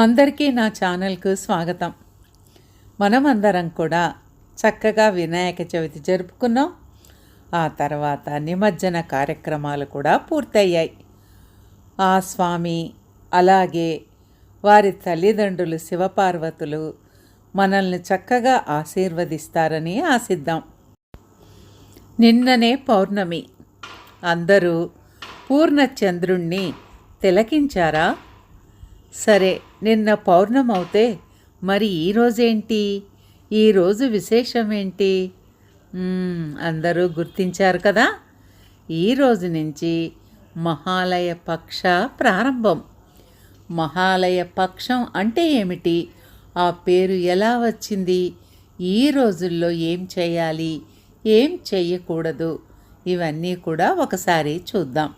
అందరికీ నా ఛానల్కు స్వాగతం. మనం అందరం కూడా చక్కగా వినాయక చవితి జరుపుకున్నాం. ఆ తర్వాత నిమజ్జన కార్యక్రమాలు కూడా పూర్తయ్యాయి. ఆ స్వామి అలాగే వారి తల్లిదండ్రులు శివపార్వతులు మనల్ని చక్కగా ఆశీర్వదిస్తారని ఆశిద్దాం. నిన్ననే పౌర్ణమి. అందరూ పూర్ణచంద్రుణ్ణి తిలకించారా? సరే నిన్న పౌర్ణమవుతే మరి ఈరోజేంటి ఈరోజు విశేషం ఏంటి అందరూ గుర్తించారు కదా? ఈ రోజు నుంచి మహాలయ పక్ష ప్రారంభం. మహాలయ పక్షం అంటే ఏమిటి? ఆ పేరు ఎలా వచ్చింది? ఈ రోజుల్లో ఏం చేయాలి? ఏం చేయకూడదు ఇవన్నీ కూడా ఒకసారి చూద్దాం.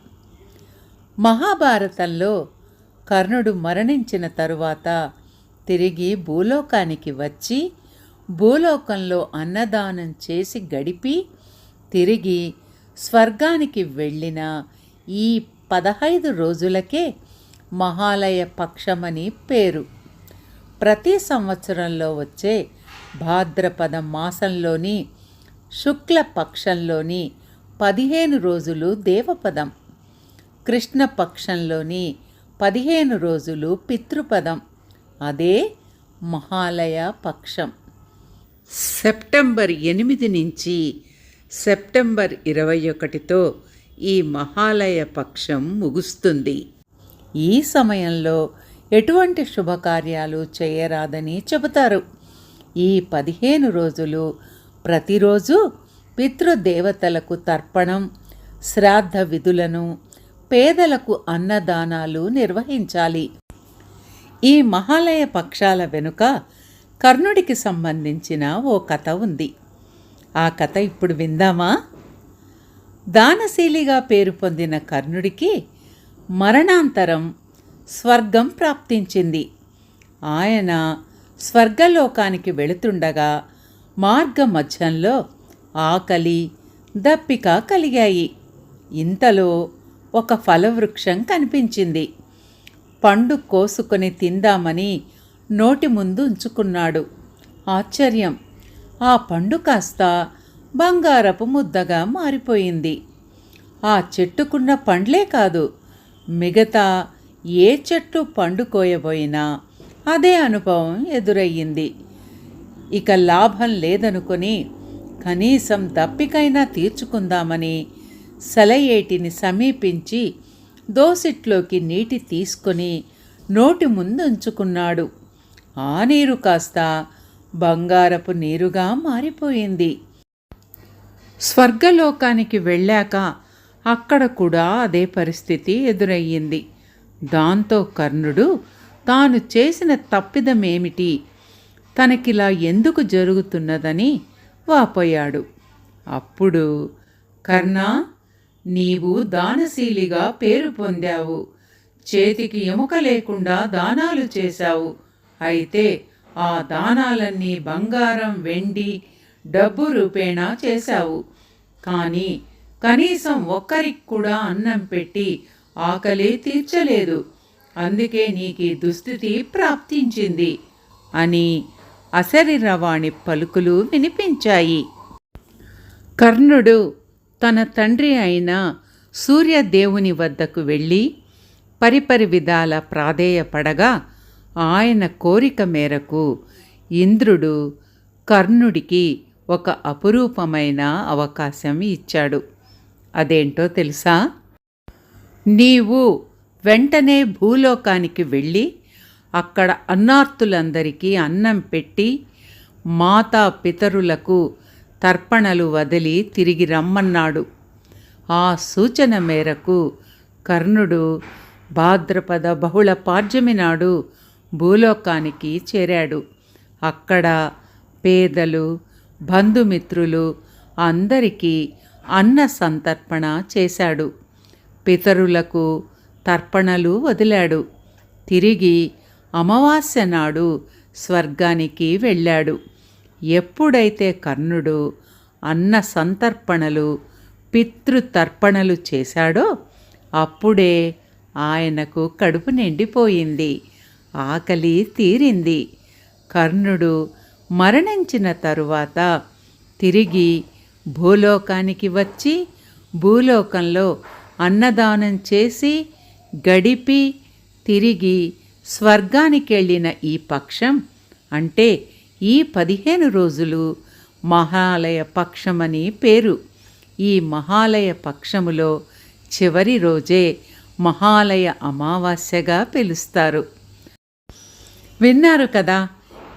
మహాభారతంలో కర్ణుడు మరణించిన తరువాత తిరిగి భూలోకానికి వచ్చి భూలోకంలో అన్నదానం చేసి గడిపి తిరిగి స్వర్గానికి వెళ్ళిన ఈ పదహైదు రోజులకే మహాలయ పక్షమని పేరు. ప్రతి సంవత్సరంలో వచ్చే భాద్రపద మాసంలోని శుక్ల పక్షంలోని పదిహేను రోజులు దేవపదం. కృష్ణ పక్షంలోని పదిహేను రోజులు పితృపదం. అదే మహాలయ పక్షం. సెప్టెంబర్ ఎనిమిది నుంచి సెప్టెంబర్ ఇరవై ఒకటితో ఈ మహాలయ పక్షం ముగుస్తుంది. ఈ సమయంలో ఎటువంటి శుభకార్యాలు చేయరాదని చెబుతారు. ఈ పదిహేను రోజులు ప్రతిరోజు పితృదేవతలకు తర్పణం శ్రాద్ధ విధులను పేదలకు అన్నదానాలు నిర్వహించాలి. ఈ మహాలయ పక్షాల వెనుక కర్ణుడికి సంబంధించిన ఓ కథ ఉంది. ఆ కథ ఇప్పుడు విందామా? దానశీలిగా పేరు పొందిన కర్ణుడికి మరణాంతరం స్వర్గం ప్రాప్తించింది. ఆయన స్వర్గలోకానికి వెళుతుండగా మార్గ మధ్యంలో ఆకలి దప్పిక కలిగాయి. ఇంతలో ఒక ఫలవృక్షం కనిపించింది. పండు కోసుకొని తిందామని నోటి ముందు ఉంచుకున్నాడు. ఆశ్చర్యం! ఆ పండు కాస్త బంగారపు ముద్దగా మారిపోయింది. ఆ చెట్టుకున్న పండ్లే కాదు మిగతా ఏ చెట్టు పండు కోయబోయినా అదే అనుభవం ఎదురయ్యింది. ఇక లాభం లేదనుకొని కనీసం దప్పికైనా తీర్చుకుందామని సెలయేటిని సమీపించి దోసిట్లోకి నీటి తీసుకొని నోటి ముందు ఉంచుకున్నాడు ఆ నీరు కాస్త బంగారపు నీరుగా మారిపోయింది. స్వర్గలోకానికి వెళ్ళాక అక్కడ కూడా అదే పరిస్థితి ఎదురయ్యింది. దాంతో కర్ణుడు తాను చేసిన తప్పిదమేమిటి? తనకిలా ఎందుకు జరుగుతున్నదని వాపోయాడు. అప్పుడు కర్ణ నీవు దానశీలిగా పేరు పొందావు. చేతికి ఎముక లేకుండా దానాలు చేశావు. అయితే ఆ దానాలన్నీ బంగారం వెండి డబ్బు రూపేణా చేశావు. కానీ కనీసం ఒక్కరికి కూడా అన్నం పెట్టి ఆకలి తీర్చలేదు. అందుకే నీకు ఈ దుస్థితి ప్రాప్తించింది అని అశరీరవాణి పలుకులు వినిపించాయి. కర్ణుడు తన తండ్రి అయిన సూర్యదేవుని వద్దకు వెళ్ళి పరిపరి విధాల ప్రాధేయపడగా ఆయన కోరిక మేరకు ఇంద్రుడు కర్ణుడికి ఒక అపురూపమైన అవకాశం ఇచ్చాడు. అదేంటో తెలుసా? నీవు వెంటనే భూలోకానికి వెళ్ళి అక్కడ అన్నార్తులందరికీ అన్నం పెట్టి మాతా పితరులకు తర్పణలు వదిలి తిరిగి రమ్మన్నాడు. ఆ సూచన మేరకు కర్ణుడు భాద్రపద బహుళ పాడ్యమి నాడు భూలోకానికి చేరాడు. అక్కడ పేదలు బంధుమిత్రులు అందరికీ అన్న సంతర్పణ చేశాడు. పితరులకు తర్పణలు వదిలాడు. తిరిగి అమావాస్య నాడు స్వర్గానికి వెళ్ళాడు. ఎప్పుడైతే కర్ణుడు అన్న సంతర్పణలు పితృతర్పణలు చేశాడో అప్పుడే ఆయనకు కడుపు నిండిపోయింది ఆకలి తీరింది. కర్ణుడు మరణించిన తరువాత తిరిగి భూలోకానికి వచ్చి భూలోకంలో అన్నదానం చేసి గడిపి తిరిగి స్వర్గానికి వెళ్ళిన ఈ పక్షం అంటే ఈ పదిహేను రోజులు మహాలయ పక్షమని పేరు. ఈ మహాలయ పక్షములో చివరి రోజే మహాలయ అమావాస్యగా పిలుస్తారు. విన్నారు కదా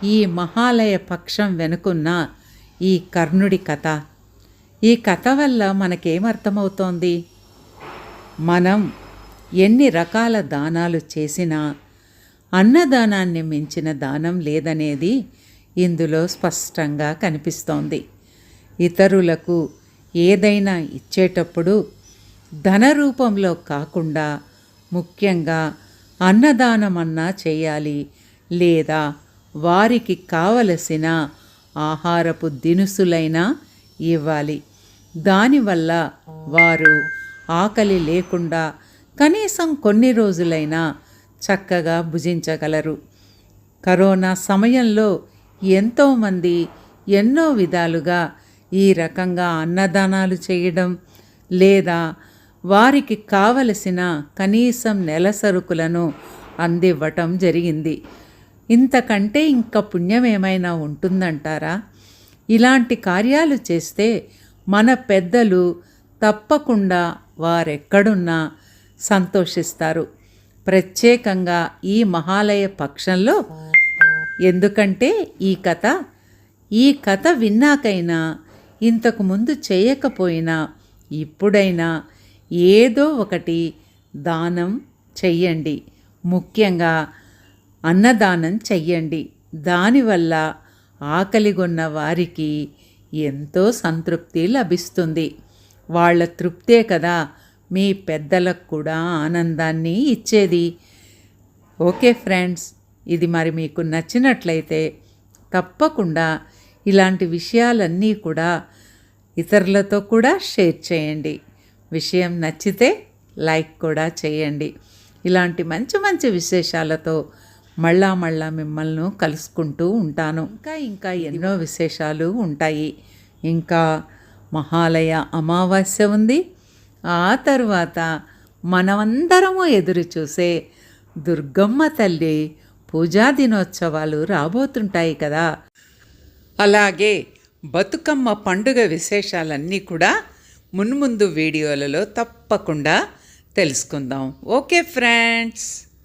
ఈ మహాలయ పక్షం వెనుకున్న ఈ కర్ణుడి కథ. ఈ కథ వల్ల మనకేమర్థమవుతోంది మనం ఎన్ని రకాల దానాలు చేసినా అన్నదానాన్ని మించిన దానం లేదనేది ఇందులో స్పష్టంగా కనిపిస్తోంది. ఇతరులకు ఏదైనా ఇచ్చేటప్పుడు ధన రూపంలో కాకుండా ముఖ్యంగా అన్నదానమన్నా చేయాలి లేదా వారికి కావలసిన ఆహారపు దినుసులైనా ఇవ్వాలి. దానివల్ల వారు ఆకలి లేకుండా కనీసం కొన్ని రోజులైనా చక్కగా భుజించగలరు. కరోనా సమయంలో ఎంతోమంది ఎన్నో విధాలుగా ఈ రకంగా అన్నదానాలు చేయడం లేదా వారికి కావలసిన కనీసం నెల సరుకులను అందివ్వటం జరిగింది. ఇంతకంటే ఇంకా పుణ్యం ఏమైనా ఉంటుందంటారా? ఇలాంటి కార్యాలు చేస్తే మన పెద్దలు తప్పకుండా వారెక్కడున్నా సంతోషిస్తారు. ప్రత్యేకంగా ఈ మహాలయ పక్షంలో ఎందుకంటే ఈ కథ ఈ కథ విన్నాకైనా ఇంతకుముందు చేయకపోయినా ఇప్పుడైనా ఏదో ఒకటి దానం చెయ్యండి. ముఖ్యంగా అన్నదానం చెయ్యండి. దానివల్ల ఆకలిగొన్న వారికి ఎంతో సంతృప్తి లభిస్తుంది. వాళ్ళ తృప్తే కదా మీ పెద్దలకు కూడా ఆనందాన్ని ఇచ్చేది. Okay friends. ఇది మరి మీకు నచ్చినట్లయితే తప్పకుండా ఇలాంటి విషయాలన్నీ కూడా ఇతరులతో కూడా షేర్ చేయండి. విషయం నచ్చితే లైక్ కూడా చేయండి. ఇలాంటి మంచి మంచి విశేషాలతో మళ్ళా మళ్ళా మిమ్మల్ని కలుసుకుంటూ ఉంటాను. ఇంకా ఇంకా ఎన్నో విశేషాలు ఉంటాయి. ఇంకా మహాలయ అమావాస్య ఉంది. ఆ తర్వాత మనమందరము ఎదురు చూసే దుర్గమ్మ తల్లి పూజా దినోత్సవాలు రాబోతుంటాయి కదా. అలాగే బతుకమ్మ పండుగ విశేషాలన్నీ కూడా మున్ముందు వీడియోలలో తప్పకుండా తెలుసుకుందాం. Okay friends.